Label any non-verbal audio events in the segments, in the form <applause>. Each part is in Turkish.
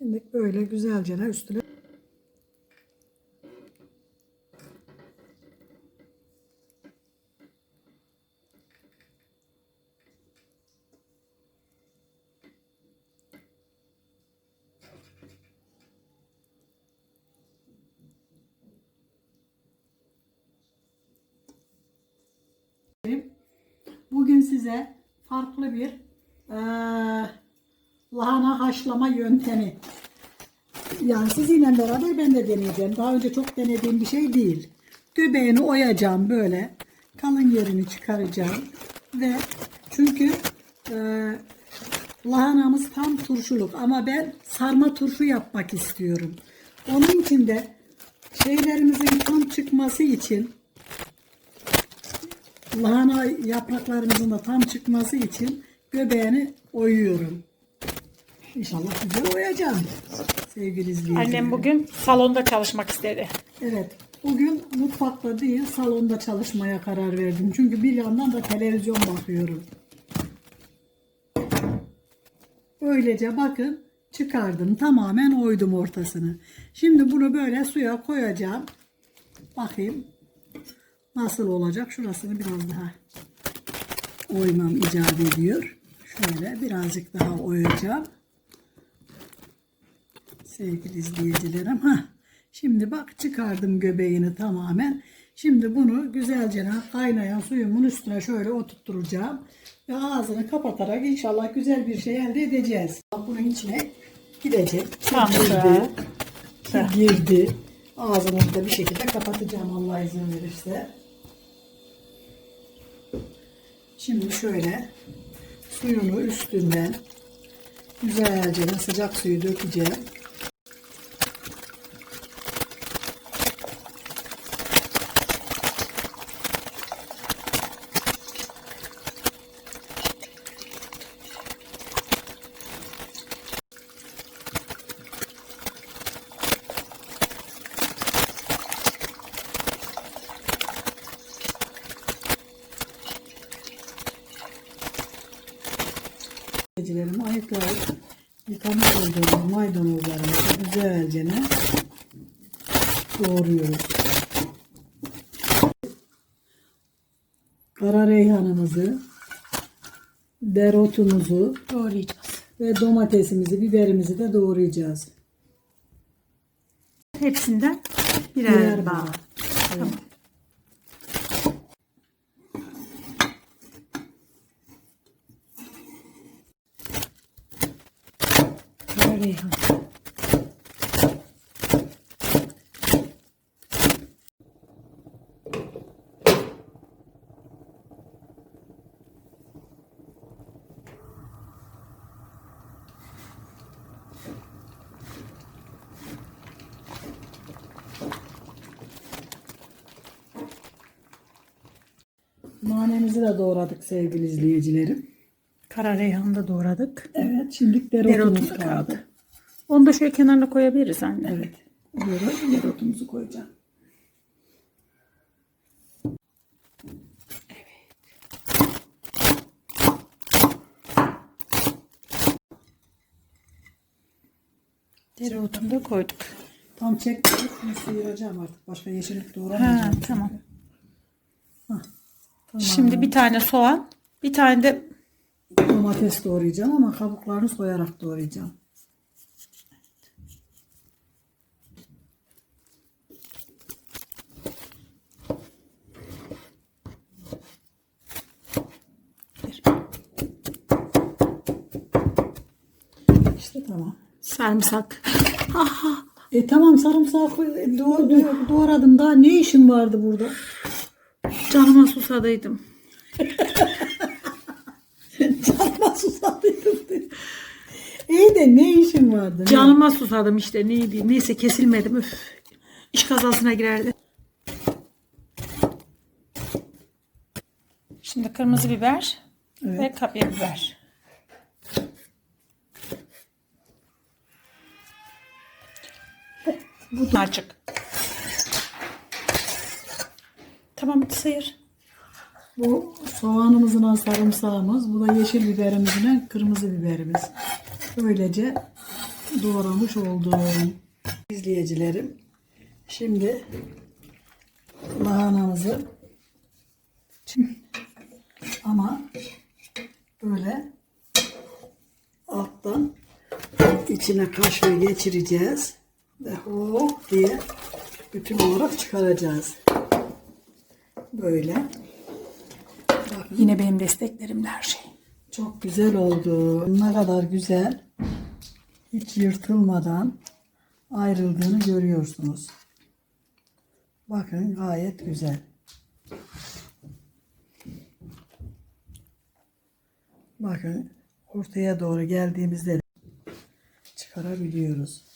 Şimdi böyle güzelce üstüne Bugün size farklı bir eee, lahana haşlama yöntemi. Yani sizinle beraber ben de deneyeceğim. Daha önce çok denediğim bir şey değil. Göbeğini oyacağım böyle. Kalın yerini çıkaracağım. Ve çünkü eee lahanamız tam turşuluk ama ben sarma turşu yapmak istiyorum. Onun için de şeylerimizin tam çıkması için lahana yapraklarımızın da tam çıkması için göbeğini oyuyorum. İnşallah güzel oyacağım sevgili izleyiciler. Annem bugün salonda çalışmak istedi. Evet. Bugün mutfakta değil salonda çalışmaya karar verdim. Çünkü bir yandan da televizyon bakıyorum. Böylece bakın çıkardım. Tamamen oydum ortasını. Şimdi bunu böyle suya koyacağım. Bakayım nasıl olacak. Şurasını biraz daha oymam icap ediyor. Şöyle birazcık daha oyacağım. Sevgili izleyicilerim. ha. Şimdi bak çıkardım göbeğini tamamen. Şimdi bunu güzelce kaynayan suyumun üstüne şöyle oturtturacağım. Ve ağzını kapatarak inşallah güzel bir şey elde edeceğiz. Bunun içine gidecek. Tamam. Girdi. Girdi. Ağzını da bir şekilde kapatacağım Allah izin verirse. Şimdi şöyle suyunu üstünden güzelce sıcak suyu dökeceğim. Ayıklayıp yıkamış olduğumuz maydanozlarımızı güzelce doğruyoruz. Kara reyhanımızı, dereotumuzu Doğrayacağız. ve domatesimizi, biberimizi de doğrayacağız. Hepsinden birer, Birer bağ. bağ. Tamam. Kara reyhan. Nanemizi de doğradık sevgili izleyicilerim. Kara reyhanı da doğradık. Evet, şimdi Dereotumuz kaldı. kaldı. Onu da şöyle kenarına koyabiliriz anne. Evet, böyle dereotumuzu koyacağım. Dereotunu da koyduk. Tam çektim, şunu sıyıracağım artık. Başka yeşillik Ha, doğramayacağım. tamam. Tamam. Şimdi bir tane soğan, bir tane de Domates doğrayacağım ama kabuklarını soyarak doğrayacağım. İşte sarımsak. <laughs> E tamam sarımsağı koy- doğ- doğ- doğradım. Daha ne işin vardı burada? Canıma susadıydım. <laughs> Canıma susadıydım. İyi de ne işin vardı? Ne? Canıma susadım işte neydi. Neyse kesilmedim. Öf. İş kazasına girerdi. Şimdi kırmızı biber Evet. ve kapya biber. Bu açık. Tamam sıyır. Bu soğanımızın sarımsağımız. Bu da yeşil biberimizin kırmızı biberimiz. Böylece doğramış olduğum izleyicilerim. Şimdi lahanamızı ama böyle alttan içine kaşığı geçireceğiz ve hop diye bütün olarak çıkaracağız. Böyle. Yine benim desteklerimle her şey. Çok güzel oldu. Ne kadar güzel. Hiç yırtılmadan ayrıldığını görüyorsunuz. Bakın gayet güzel. Bakın ortaya doğru geldiğimizde çıkarabiliyoruz.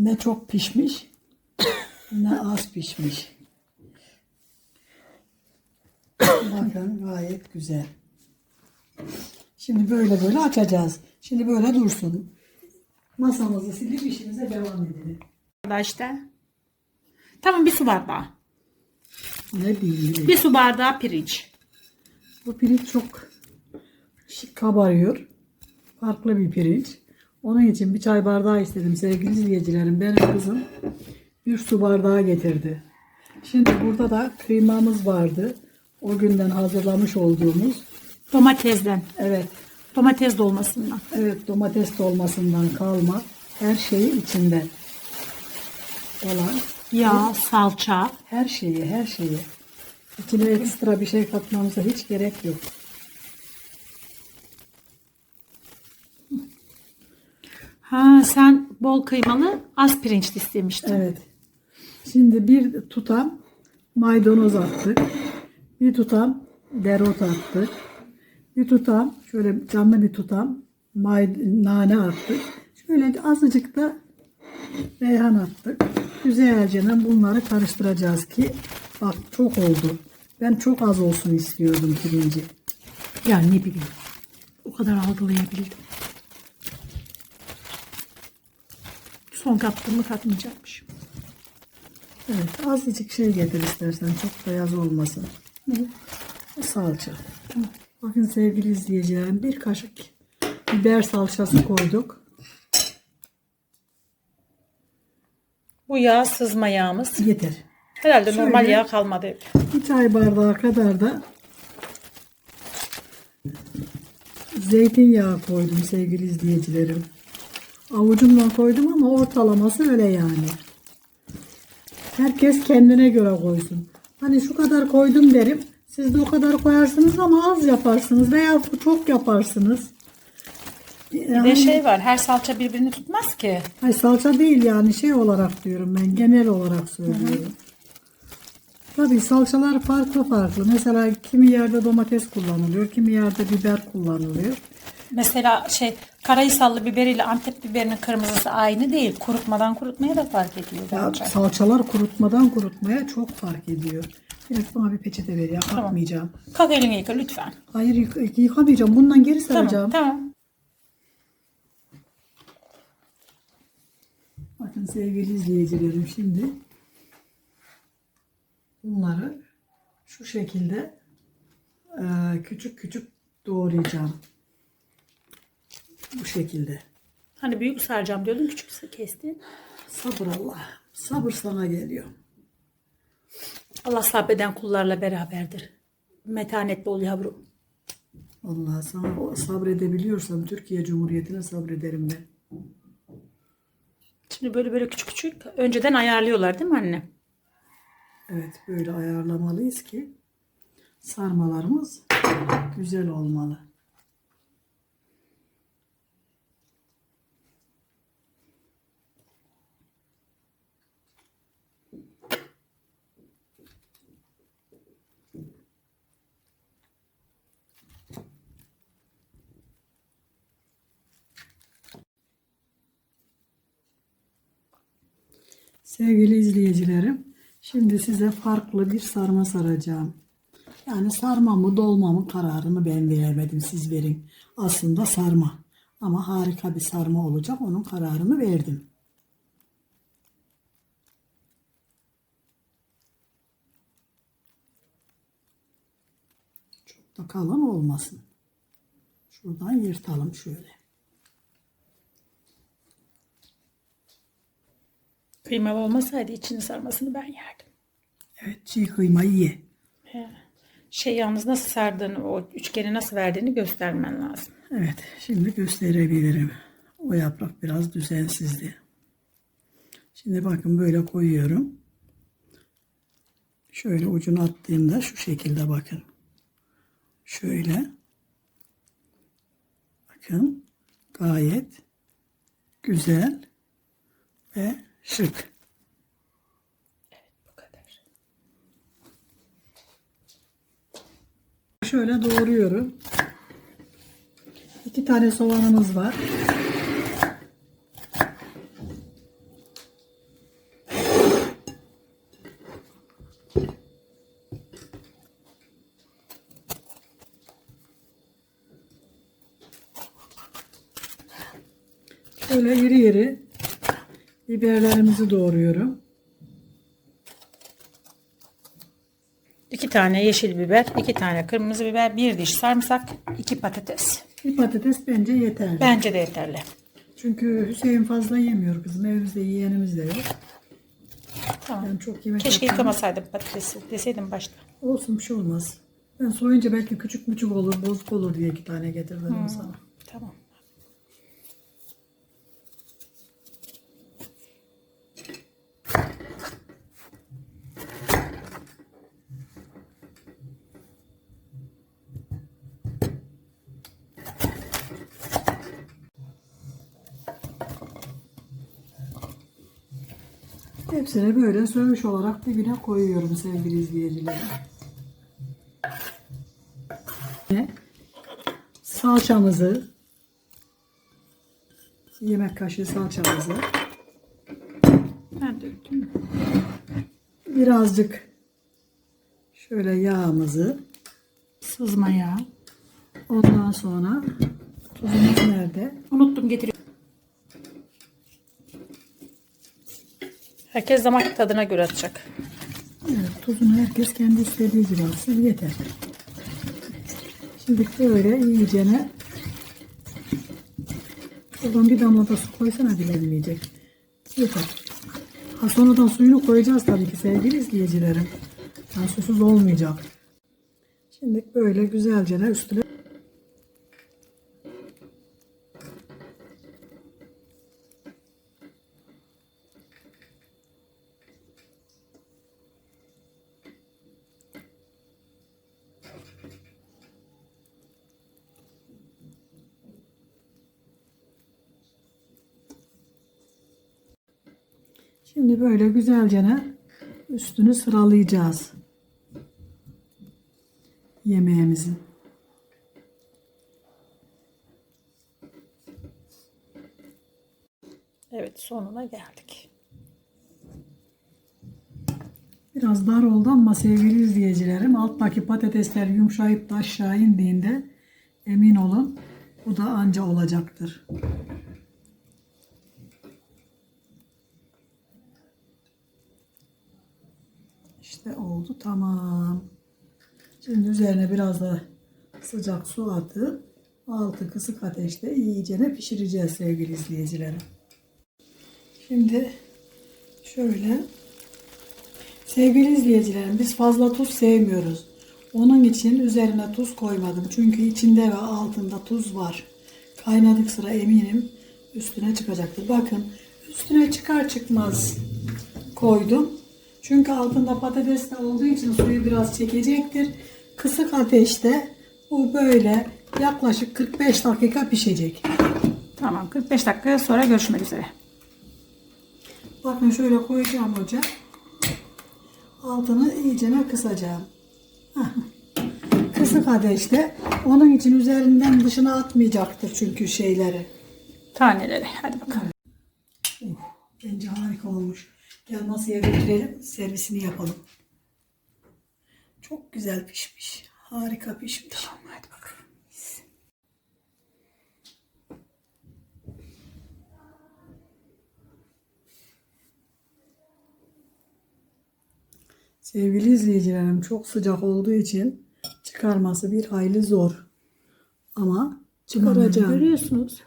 Ne çok pişmiş ne az pişmiş. Bakın gayet güzel. Şimdi böyle böyle açacağız. Şimdi böyle dursun. Masamızı silip işimize devam edelim. Arkadaşlar. Tamam bir su bardağı. Ne diyeyim? Bir su bardağı pirinç. Bu pirinç çok kabarıyor. Farklı bir pirinç. Onun için bir çay bardağı istedim sevgili izleyicilerim. Benim kızım bir su bardağı getirdi. Şimdi burada da kıymamız vardı. O günden hazırlamış olduğumuz. Domatesden. Evet, Domates dolmasından. evet domates dolmasından kalma her şeyi içinde olan Yağ, salça. her şeyi, her şeyi. İçine ekstra bir şey katmamıza hiç gerek yok. Ha sen bol kıymalı az pirinçli istemiştin. Evet. Şimdi bir tutam maydanoz attık. Bir tutam dereotu attık. Bir tutam şöyle canlı bir tutam nane attık. Şöyle azıcık da reyhan attık. Güzelce bunları karıştıracağız ki bak çok oldu. Ben çok az olsun istiyordum pirinci. Ya ne bileyim. O kadar algılayabildim. Son kattığımı katmayacakmışım. Evet azıcık şey getir istersen çok da yaz olmasın. Ne? Salça. Bakın sevgili izleyicilerim bir kaşık biber salçası koyduk. Bu yağ sızma yağımız. Yeter. Herhalde normal Şöyle. yağ kalmadı. hep. Bir çay bardağı kadar da zeytinyağı koydum sevgili izleyicilerim. Avucumla koydum ama ortalaması öyle yani. Herkes kendine göre koysun. Hani şu kadar koydum derim. Siz de o kadar koyarsınız ama az yaparsınız veya çok yaparsınız. Bir Yani, de şey var. Her salça birbirini tutmaz ki. Hayır, salça değil yani şey olarak diyorum ben genel olarak söylüyorum. Tabii salçalar farklı farklı. Mesela kimi yerde domates kullanılıyor, kimi yerde biber kullanılıyor. Mesela şey Karahisallı biberiyle Antep biberinin kırmızısı aynı değil. Kurutmadan kurutmaya da fark ediyor Ya, bence. salçalar kurutmadan kurutmaya çok fark ediyor. Biraz bana bir peçete ver ya, atmayacağım. Kalk elini yıka lütfen. Hayır yık- yıkamayacağım, bundan geri Tamam saracağım. tamam. Bakın sevgili izleyicilerim şimdi bunları şu şekilde e, küçük küçük doğrayacağım. Bu şekilde. Hani büyük saracağım diyordun küçük kestin. Sabır Allah. Sabır sana geliyor. Allah sabreden kullarla beraberdir. Metanetli ol yavrum. Allah sana sabredebiliyorsam Türkiye Cumhuriyeti'ne sabrederim ben. Şimdi böyle böyle küçük küçük önceden ayarlıyorlar değil mi anne? Evet böyle ayarlamalıyız ki sarmalarımız güzel olmalı. Sevgili izleyicilerim, şimdi size farklı bir sarma saracağım. Yani sarma mı dolma mı kararını ben veremedim siz verin. Aslında sarma ama harika bir sarma olacak onun kararını verdim. Çok da kalın olmasın. Şuradan yırtalım şöyle. Kıymalı olmasaydı içini sarmasını ben yerdim. Evet çiğ kıymayı ye. He. Şey yalnız nasıl sardığını, o üçgeni nasıl verdiğini göstermen lazım. Evet şimdi gösterebilirim. O yaprak biraz düzensizdi. Şimdi bakın böyle koyuyorum. Şöyle ucunu attığımda şu şekilde bakın. Şöyle. Bakın gayet güzel ve şık. Bu kadar. Şöyle doğruyorum. İki tane soğanımız var. Şöyle iri iri biberlerimizi doğruyorum. İki tane yeşil biber, iki tane kırmızı biber, bir diş sarımsak, iki patates. Bir patates bence yeterli. Bence de yeterli. Çünkü Hüseyin fazla yemiyor kızım. Evimizde yiyenimiz de yok. Tamam. Ben çok yemek Keşke yapamam. yıkamasaydım patatesi deseydim başta. Olsun bir şey olmaz. Ben soyunca belki küçük küçük olur, bozuk olur diye iki tane getirdim sana. Tamam. Hepsini böyle sövüş olarak dibine koyuyorum sevgili izleyicilerim. Ve Salçamızı yemek kaşığı salçamızı Ben döktüm. birazcık şöyle yağımızı Sızma ya. ondan sonra tuzumuz nerede? Unuttum getiriyorum. Herkes damak tadına göre atacak. Evet, tuzunu herkes kendi istediği gibi alsın yeter. Şimdi böyle iyicene Buradan bir damla da su koysana bilinmeyecek. Yeter. Ha sonradan suyunu koyacağız tabii ki sevgili izleyicilerim. Yani susuz olmayacak. Şimdi böyle güzelce üstüne Şimdi böyle güzelce üstünü sıralayacağız. Yemeğimizin. Evet sonuna geldik. Biraz dar oldu ama sevgili izleyicilerim alttaki patatesler yumuşayıp da aşağı indiğinde emin olun bu da anca olacaktır. İşte oldu tamam. Şimdi üzerine biraz da sıcak su atıp altı kısık ateşte iyicene pişireceğiz sevgili izleyicilerim. Şimdi şöyle Sevgili izleyicilerim biz fazla tuz sevmiyoruz. Onun için üzerine tuz koymadım. Çünkü içinde ve altında tuz var. Kaynadık sıra eminim üstüne çıkacaktır. Bakın üstüne çıkar çıkmaz koydum. Çünkü altında patates de olduğu için suyu biraz çekecektir. Kısık ateşte bu böyle yaklaşık 45 dakika pişecek. Tamam 45 dakika sonra görüşmek üzere. Bakın şöyle koyacağım ocağa. Altını iyicene kısacağım. Kısık ateşte. Onun için üzerinden dışına atmayacaktır çünkü şeyleri. Taneleri hadi bakalım. Bence harika olmuş. Gel masaya götürelim. Servisini yapalım. Çok güzel pişmiş. Harika pişmiş. Tamam hadi bakalım. Sevgili izleyicilerim çok sıcak olduğu için çıkarması bir hayli zor. Ama çıkaracağım. Görüyorsunuz.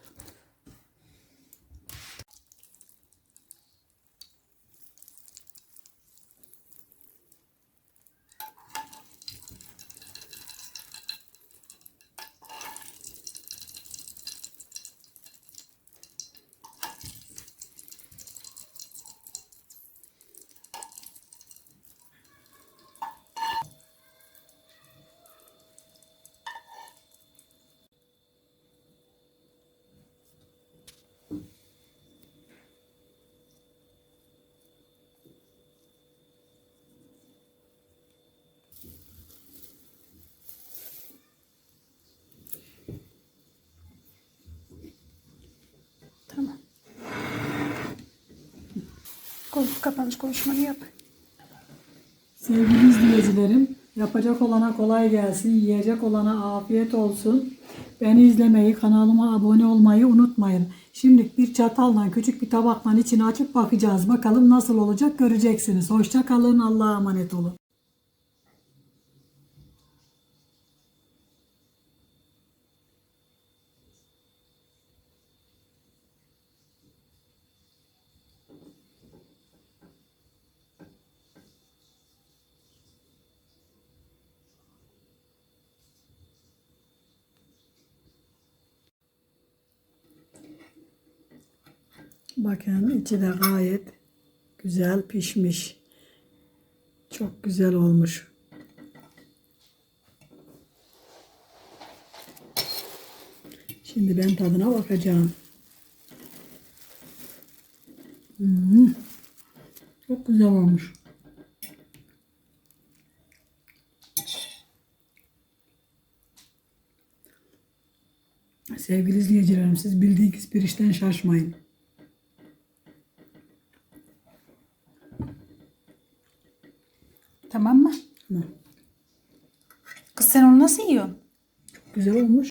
Kapanış konuşmanı yap. Sevgili izleyicilerim, yapacak olana kolay gelsin, yiyecek olana afiyet olsun. Beni izlemeyi, kanalıma abone olmayı unutmayın. Şimdi bir çatalla, küçük bir tabakla içini açıp bakacağız. Bakalım nasıl olacak göreceksiniz. Hoşça kalın, Allah'a emanet olun. Bakın içi de gayet güzel pişmiş. Çok güzel olmuş. Şimdi ben tadına bakacağım. Hmm. Çok güzel olmuş. Sevgili izleyicilerim siz bildiğiniz bir işten şaşmayın. Tamam mı? Tamam. Kız sen onu nasıl yiyorsun? Güzel olmuş.